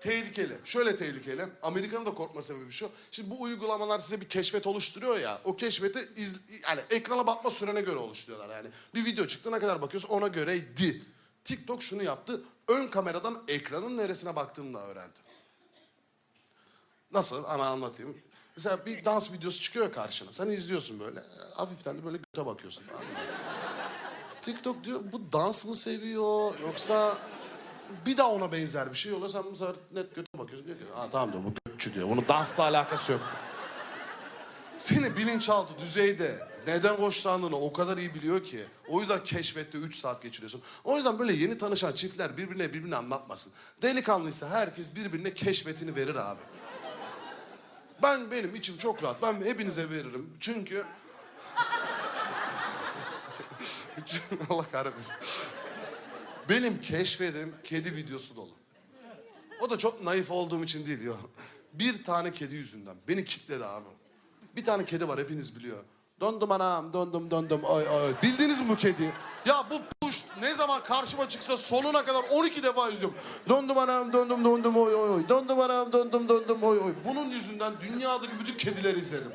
tehlikeli. Şöyle tehlikeli. Amerika'nın da korkma sebebi şu. Şimdi bu uygulamalar size bir keşfet oluşturuyor ya. O keşfeti iz, yani ekrana bakma sürene göre oluşturuyorlar yani. Bir video çıktı ne kadar bakıyorsun ona göreydi. TikTok şunu yaptı. Ön kameradan ekranın neresine baktığını da öğrendi. Nasıl? Ana anlatayım. Mesela bir dans videosu çıkıyor karşına. Sen izliyorsun böyle. Hafiften de böyle göte bakıyorsun. TikTok diyor bu dans mı seviyor yoksa bir daha ona benzer bir şey oluyor. Sen bu sefer net göte bakıyorsun. Diyor ki Aa, tamam diyor bu götçü diyor. Bunun dansla alakası yok. Seni bilinçaltı düzeyde neden hoşlandığını o kadar iyi biliyor ki. O yüzden keşfette 3 saat geçiriyorsun. O yüzden böyle yeni tanışan çiftler birbirine birbirini anlatmasın. Delikanlıysa herkes birbirine keşfetini verir abi. Ben benim içim çok rahat. Ben hepinize veririm. Çünkü Allah kahretmesin. Benim keşfedim kedi videosu dolu. O da çok naif olduğum için değil ya. Bir tane kedi yüzünden. Beni kitledi abi. Bir tane kedi var hepiniz biliyor. Dondum anam, dondum dondum, oy oy. Bildiniz mi bu kedi? Ya bu push ne zaman karşıma çıksa sonuna kadar 12 defa izliyorum. Dondum anam, dondum dondum, oy oy oy. Dondum anam, dondum dondum, oy oy. Bunun yüzünden dünyadaki bütün kedileri izledim.